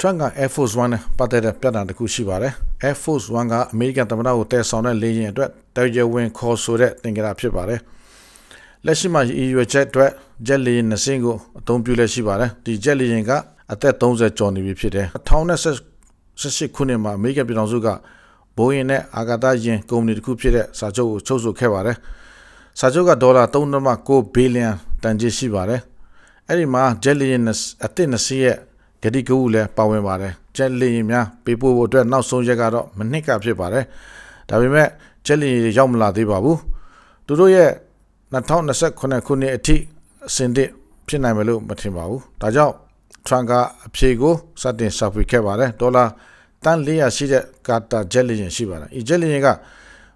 Trump က Air Force One နဲ့ပတ်သက်တဲ့ပြဿနာတစ်ခုရှိပါတယ် Air Force One ကအမေရိကန်သမ္မတကိုတည်ဆောင်တဲ့လေယာဉ်အတွက်တရားဝင်ခေါ်ဆိုတဲ့သင်္ကေတဖြစ်ပါတယ်လက်ရှိမှာ EU ချက်အတွက်ဂျက်လေယာဉ်နှစ်စင်းကိုအသုံးပြုလက်ရှိပါတယ်ဒီဂျက်လေယာဉ်ကအသက်30ကျော်နေပြီဖြစ်တယ်2018ခုနှစ်မှာအမေရိကန်ပြည်ထောင်စုကဘိုးရင်နဲ့အာဂါသယင်ကုမ္ပဏီတစ်ခုဖြစ်တဲ့စာချုပ်ကိုချုပ်ဆိုခဲ့ပါတယ်စာချုပ်ကဒေါ်လာ3.9ဘီလီယံတန်ကြေးရှိပါတယ်အဲ့ဒီမှာဂျက်လေယာဉ်အသစ်20ရဲ့ ဂတိကဝလည်းပါဝင်ပါတယ်ဂျက်လီများပေးပို့ဖို့အတွက်နောက်ဆုံးရက်ကတော့မနစ်ကဖြစ်ပါတယ်ဒါပေမဲ့ဂျက်လီရောက်မလာသေးပါဘူးသူတို့ရဲ့2029ခုနှစ်အထိအစင်တစ်ဖြစ်နိုင်မယ်လို့မထင်ပါဘူးဒါကြောင့်ထရန်ကအဖြေကိုစတင်ရှာဖွေခဲ့ပါတယ်ဒေါ်လာတန်400ရှိတဲ့ကာတာဂျက်လီရင်ရှိပါတယ်ဒီဂျက်လီရင်က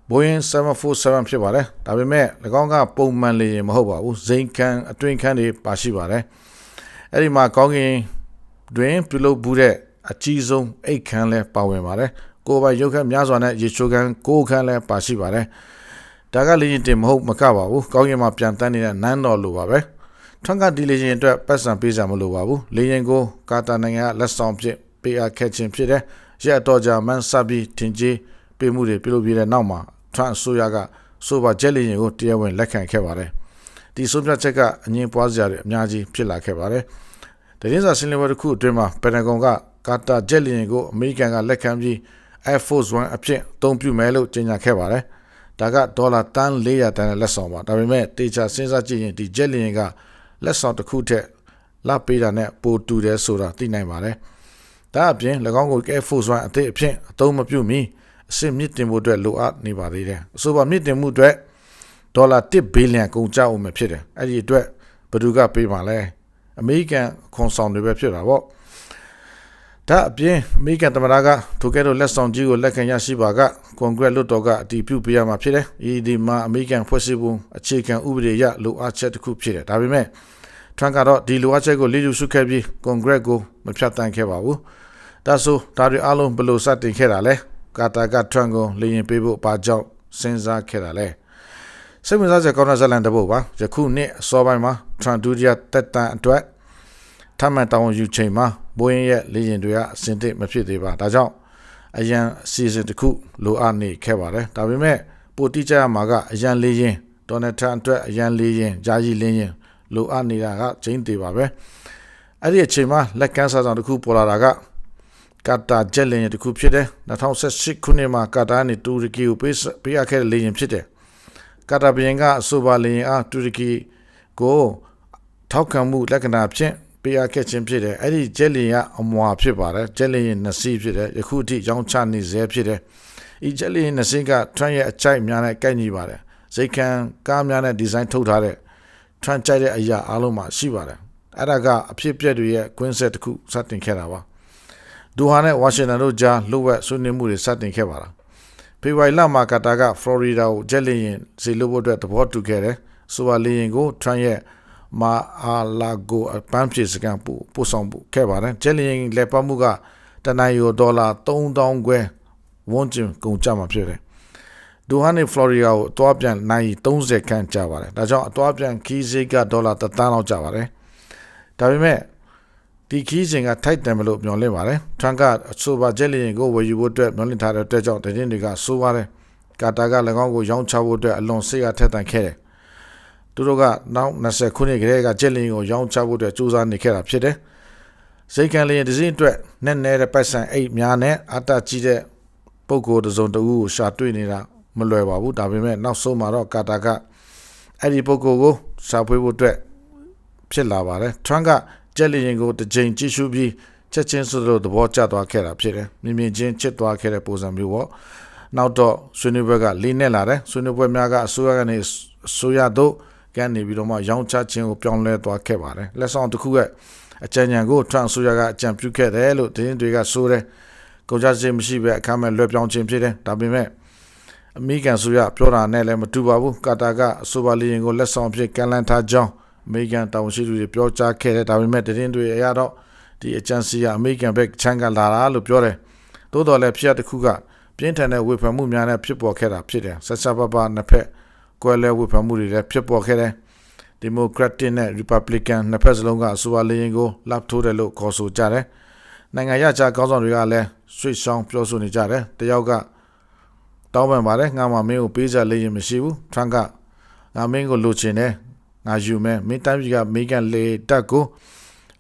Boeing 747ဖြစ်ပါတယ်ဒါပေမဲ့၎င်းကပုံမှန်လေယာဉ်မဟုတ်ပါဘူးဇိမ်ခံအတွင်ခန်းတွေပါရှိပါတယ်အဲ့ဒီမှာကောင်းကင် တွင်ပြုလုပ်ဘူးတဲ့အကြီးဆုံးအိတ်ခမ်းလဲပါဝင်ပါတယ်ကိုယ်ပိုင်ရုပ်ခမ်းများစွာနဲ့ရေချိုခမ်းကိုယ်ခမ်းလဲပါရှိပါတယ်ဒါကလေရင်တင်မဟုတ်မကပါဘူးကောင်းကင်မှာပြန်တန်းနေတဲ့နန်းတော်လိုပါပဲထွန်းကဒီလေရင်အတွက်ပတ်စံပေးကြမလို့ပါဘူးလေရင်ကိုကာတာနိုင်ငံကလက်ဆောင်ဖြစ်ပေးအပ်ခဲ့ခြင်းဖြစ်တယ်ရက်တော်ကြာမန်ဆပ်ပြီးတင်ကြီးပေးမှုတွေပြုလုပ်ပြီးတဲ့နောက်မှာထရန့်ဆိုရကဆိုပါဂျက်လေရင်ကိုတရားဝင်လက်ခံခဲ့ပါတယ်ဒီဆုံးဖြတ်ချက်ကအငင်းပွားစရာတွေအများကြီးဖြစ်လာခဲ့ပါတယ် တရင်စာရှင်းလင်းပွဲတစ်ခုအတွင်းမှာပန်တဂွန်ကကာတာဂျက်လီယင်ကိုအမေရိကန်ကလက်ခံပြီး Air Force One အဖြစ်အသုံးပြုမယ်လို့ကြေညာခဲ့ပါတယ်။ဒါကဒေါ်လာတန်း400တန်းနဲ့လက်ဆောင်ပါ။ဒါပေမဲ့တေချာစဉ်းစားကြည့်ရင်ဒီဂျက်လီယင်ကလက်ဆောင်တစ်ခုထက်လာပေးတာနဲ့ပိုတူတယ်ဆိုတာသိနိုင်ပါတယ်။ဒါအပြင်၎င်းကို Air Force One အသစ်အဖြစ်အသုံးမပြုမီအစစ်မြင့်တင်မှုအတွက်လိုအပ်နေပါသေးတယ်။အဆိုပါမြင့်တင်မှုအတွက်ဒေါ်လာ1ဘီလီယံကုန်ကျအောင်ဖြစ်တယ်။အဲ့ဒီအတွက်ဘယ်သူကပေးမှာလဲ။ အမေရိကန်ခွန်ဆောင်တွေပဲဖြစ်တာပေါ့ဒါအပြင်အမေရိကန်သမ္မတကထိုကဲ့သို့လက်ဆောင်ကြီးကိုလက်ခံရရှိပါကကွန်ဂရက်လွှတ်တော်ကအတည်ပြုပေးရမှာဖြစ်တယ်။ဒီဒီမှာအမေရိကန်ဖွဲ့စည်းပုံအခြေခံဥပဒေရလိုအပ်ချက်တစ်ခုဖြစ်တယ်။ဒါပေမဲ့ထရန့်ကတော့ဒီလိုအပ်ချက်ကိုလေ့ကျူရှုခဲ့ပြီးကွန်ဂရက်ကိုမဖြတ်တန်းခဲ့ပါဘူး။ဒါဆိုဒါတွေအားလုံးဘယ်လိုစတင်ခဲ့တာလဲ။ကာတာကထရန့်ကိုလေရင်ပေးဖို့ဘာကြောင့်စဉ်းစားခဲ့တာလဲ။ စိတ်ဝင်စားစရာကောင်းတဲ့ဇာတ်လမ်းတစ်ပုဒ်ပါယခုနှစ်အစောပိုင်းမှာထရန်ဒူရီယာတက်တန်အတွက်ထမှန်တောင်းယူချိန်မှာဘိုးရင်ရဲ့လေရင်တွေကအစင်တစ်မဖြစ်သေးပါဒါကြောင့်အရန်အစီအစဉ်တစ်ခုလိုအပ်နေခဲ့ပါတယ်ဒါပေမဲ့ပိုတိကျရမှာကအရန်လေရင်ဒေါ်နယ်ထရန်အတွက်အရန်လေရင်ဂျာကြီးလင်းရင်လိုအပ်နေတာကကျင်းသေးပါပဲအဲ့ဒီအချိန်မှာလက်ကန်းစာဆောင်တစ်ခုပေါ်လာတာကကာတာဂျက်လင်းတစ်ခုဖြစ်တယ်2018ခုနှစ်မှာကာတာနဲ့တူရကီကိုပေးပေးရခဲ့တဲ့လေရင်ဖြစ်တယ် ကာတာဘီယင်ကအဆိုပါလင်အားတူရကီကိုထောက်ခံမှုလက္ခဏာဖြင့်ပေးအပ်ခဲ့ခြင်းဖြစ်တယ်အဲ့ဒီဂျက်လင်ကအမွာဖြစ်ပါတယ်ဂျက်လင်ရဲ့နစီဖြစ်တယ်ယခုထိရောင်းချနေစေဖြစ်တယ်ဤဂျက်လင်နစီကထရန့်ရဲ့အချိုက်များနဲ့ကိုက်ညီပါတယ်စိတ်ခံကားများနဲ့ဒီဇိုင်းထုတ်ထားတဲ့ထရန့်ကြိုက်တဲ့အရာအားလုံးမှာရှိပါတယ်အဲ့ဒါကအဖြစ်ပြက်တွေရဲ့ကွင်းဆက်တစ်ခုစတင်ခဲ့တာပါဒူဟာနဲ့ဝါရှင်တန်တို့ကြားလှုပ်ဝက်ဆွေးနွေးမှုတွေစတင်ခဲ့ပါလား ဖေဖော်ဝါရီလမှာကာတာကဖလော်ရီဒါကိုဂျက်လီယင်ဇီလိုဖို့အတွက်သဘောတူခဲ့တယ်။ဆိုပါလီယင်ကိုထရန့်ရဲ့မာအာလာဂိုအပန်းဖြေစကန်ပို့ပို့ဆောင်ပို့ခဲ့ပါတယ်။ဂျက်လီယင်လက်ပတ်မှုကတနိုင်ရိုဒေါ်လာ3000ကျွဲဝန်းကျင်ကုန်ကြမှာဖြစ်တယ်။ဒူဟန်နဲ့ဖလော်ရီဒါကိုအသွားပြန်နိုင်30ခန့်ကြပါတယ်။ဒါကြောင့်အသွားပြန်ခီးစိတ်ကဒေါ်လာ1000လောက်ကြပါတယ်။ဒါပေမဲ့ ဒီခီးစဉ်ကထိုက်တယ်မလို့မျှော်လင့်ပါတယ်ထရန်ကအဆိုပါဂျက်လီယင်ကိုဝယ်ယူဖို့အတွက်မျှော်လင့်ထားတဲ့အတွက်ကြောင့်တရင်တွေကဆိုပါတယ်ကာတာက၎င်းကိုရောင်းချဖို့အတွက်အလွန်စိတ်အားထက်သန်ခဲ့တယ်သူတို့ကနောက်20ခုနှစ်ကလေးကဂျက်လီယင်ကိုရောင်းချဖို့အတွက်စူးစမ်းနေခဲ့တာဖြစ်တယ်စိတ်ခံလျင်ဒီဇင်းအတွက်နဲ့နဲတဲ့ပတ်စံအိတ်များနဲ့အတကြီးတဲ့ပုံကိုယ်တစုံတဦးကိုရှာတွေ့နေတာမလွယ်ပါဘူးဒါပေမဲ့နောက်ဆုံးမှာတော့ကာတာကအဲ့ဒီပုံကိုယ်ကိုရှာဖွေဖို့အတွက်ဖြစ်လာပါတယ်ထရန်က ကြက်လီရင်ကိုတစ်ချိန်ကြည့်ရှုပြီးချက်ချင်းဆိုလိုသဘောကျသွားခဲ့တာဖြစ်တယ်မြင်မြင်ချင်းချစ်သွားခဲ့တဲ့ပုံစံမျိုးပေါ့နောက်တော့ဆွေးနွေးပွဲကလေးနဲ့လာတယ်ဆွေးနွေးပွဲများကအစိုးရကနေအစိုးရတို့ကနေပြီးတော့မှရောင်းချခြင်းကိုပြောင်းလဲသွားခဲ့ပါတယ်လက်ဆောင်တစ်ခုရဲ့အကြံဉာဏ်ကိုထရန့်ဆိုရကအကြံပြုခဲ့တယ်လို့တင်းတွေကဆိုတယ်ကုန်ကြစည်မရှိပဲအခမဲ့လွှဲပြောင်းခြင်းဖြစ်တယ်ဒါပေမဲ့အမေရိကန်ဆိုရပြောတာနဲ့လည်းမတူပါဘူးကာတာကအဆိုပါလီရင်ကိုလက်ဆောင်ဖြစ်ကန်လန်ထားကြောင်းအ မေရိကန်တာဝန်ရှိသူတွေပြောကြားခဲ့တယ်ဒါပေမဲ့တရင်တွေအရတော့ဒီအကြံစီကအမေရိကန်ဘက်ချမ်းကလာတာလို့ပြောတယ်သို့တော်လည်းဖြစ်တစ်ခုကပြင်းထန်တဲ့ဝေဖန်မှုများနဲ့ဖြစ်ပေါ်ခဲ့တာဖြစ်တယ်ဆက်ဆက်ပပနှစ်ဖက်ကွဲလဲဝေဖန်မှုတွေလည်းဖြစ်ပေါ်ခဲ့တယ်ဒီမိုကရက်တစ်နဲ့ရီပတ်ဘလစ်ကန်နှစ်ဖက်စလုံးကအဆိုအလင်းကိုလပ်ထိုးတယ်လို့ခေါ်ဆိုကြတယ်နိုင်ငံရခြားကောင်းဆောင်တွေကလည်းဆွေးဆောင်ပြောဆိုနေကြတယ်တယောက်ကတောင်းပန်ပါတယ်ငါမှမင်းကိုပေးစားလေရင်မရှိဘူးထရန့်ကငါမင်းကိုလိုချင်တယ် ငါယူမယ်မင်းတိုင်းပြည်ကမိကန်လေတက်ကို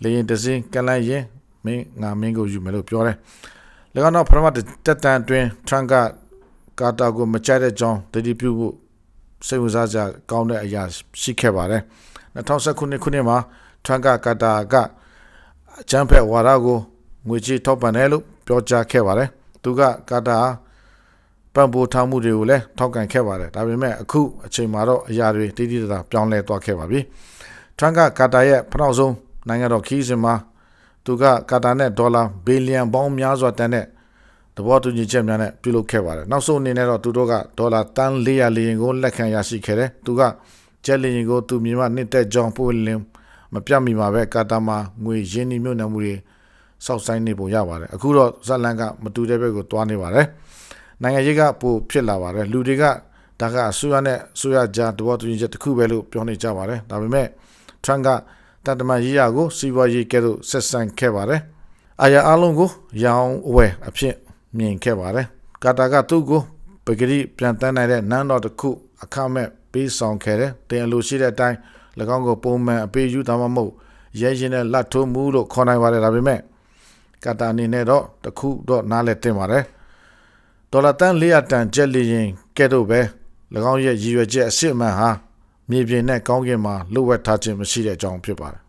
လေရင်တစင်းကန်လိုက်ရင်မင်းငါမင်းကိုယူမယ်လို့ပြောတယ်၎င်းတော့ပထမတက်တန်အတွင်းထရန့်ကကာတာကိုမကြိုက်တဲ့ကြောင်းတတိပြုဖို့စိတ်ဝင်စားကြကောင်းတဲ့အရာရှိခဲ့ပါတယ်2019ခုနှစ်မှာထရန့်ကကာတာကအချမ်းဖက်ဝါဒကိုငွေကြေးထောက်ပံ့တယ်လို့ပြောကြားခဲ့ပါတယ်သူကကာတာ ပံ့ပိုးထားမှုတွေကိုလည်းထောက်ခံခဲ့ပါတယ်ဒါပေမဲ့အခုအချိန်မှာတော့အရာတွေတိတိကျကျပြောင်းလဲသွားခဲ့ပါပြီထရန့်ကကာတာရဲ့ဖနောက်ဆုံးနိုင်ငံတော်ခီးစဉ်မှာသူကကာတာနဲ့ဒေါ်လာဘီလီယံပေါင်းများစွာတန်တဲ့သဘောတူညီချက်များနဲ့ပြုလုပ်ခဲ့ပါတယ်နောက်ဆုံးအနေနဲ့တော့သူတို့ကဒေါ်လာတန်400လီယံကိုလက်ခံရရှိခဲ့တယ်သူကကျက်လီယံကိုသူမြန်မာနှစ်သက်ကြောင်းပို့လင်းမပြတ်မီမှာပဲကာတာမှာငွေရင်းနှီးမြှုပ်နှံမှုတွေစောက်ဆိုင်နေပုံရပါတယ်အခုတော့ဇက်လန်ကမတူတဲ့ဘက်ကိုတွားနေပါတယ် နိုင်ငံရေးကပိုဖြစ်လာပါတယ်လူတွေကဒါကအစိုးရနဲ့အစိုးရကြားတဘောတူညီချက်တစ်ခုပဲလို့ပြောနေကြပါတယ်ဒါပေမဲ့ထရန့်ကတန်တမန်ရေးရာကိုစီးပွားရေးကဲ့သို့ဆက်ဆံခဲ့ပါတယ်အာရအလုံးကိုရောင်းအဝယ်အဖြစ်မြင်ခဲ့ပါတယ်ကာတာကသူ့ကိုပဂရိပြန်တန်းနိုင်တဲ့နန်းတော်တစ်ခုအခမဲ့ပေးဆောင်ခဲ့တယ်တင်အလိုရှိတဲ့အတိုင်း၎င်းကိုပုံမှန်အပေးယူတာမှမဟုတ်ရဲရင်နဲ့လက်ထိုးမှုလို့ခေါ်နိုင်ပါတယ်ဒါပေမဲ့ကာတာအနေနဲ့တော့တခုတော့နားလည်တင်ပါတယ် ဒေါ်လာတန်400တန်ကျက်လီရင်ကဲ့သို့ပဲ၎င်းရဲ့ရည်ရွယ်ချက်အစစ်အမှန်ဟာမြေပြင်နဲ့ကောင်းကင်မှာလှုပ်ဝက်ထားခြင်းမရှိတဲ့အကြောင်းဖြစ်ပါတယ်